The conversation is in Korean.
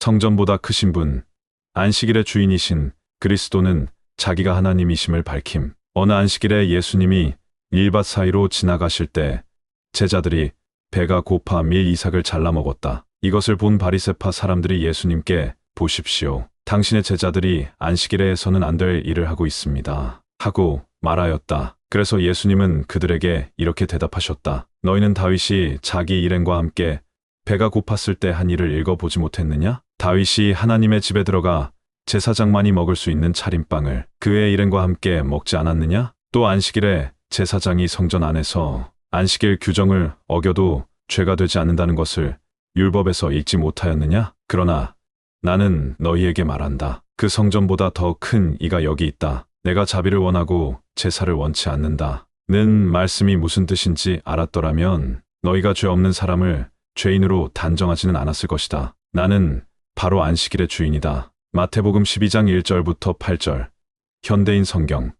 성전보다 크신 분, 안식일의 주인이신 그리스도는 자기가 하나님이심을 밝힘. 어느 안식일에 예수님이 일밭 사이로 지나가실 때 제자들이 배가 고파 밀 이삭을 잘라 먹었다. 이것을 본 바리세파 사람들이 예수님께 보십시오. 당신의 제자들이 안식일에 해서는 안 될 일을 하고 있습니다. 하고 말하였다. 그래서 예수님은 그들에게 이렇게 대답하셨다. 너희는 다윗이 자기 일행과 함께 배가 고팠을 때 한 일을 읽어보지 못했느냐? 다윗이 하나님의 집에 들어가 제사장만이 먹을 수 있는 차림빵을 그의 일행과 함께 먹지 않았느냐? 또 안식일에 제사장이 성전 안에서 안식일 규정을 어겨도 죄가 되지 않는다는 것을 율법에서 읽지 못하였느냐? 그러나 나는 너희에게 말한다. 그 성전보다 더 큰 이가 여기 있다. 내가 자비를 원하고 제사를 원치 않는다. 는 말씀이 무슨 뜻인지 알았더라면 너희가 죄 없는 사람을 죄인으로 단정하지는 않았을 것이다. 나는 바로 안식일의 주인이다. 마태복음 12장 1절부터 8절. 현대인 성경.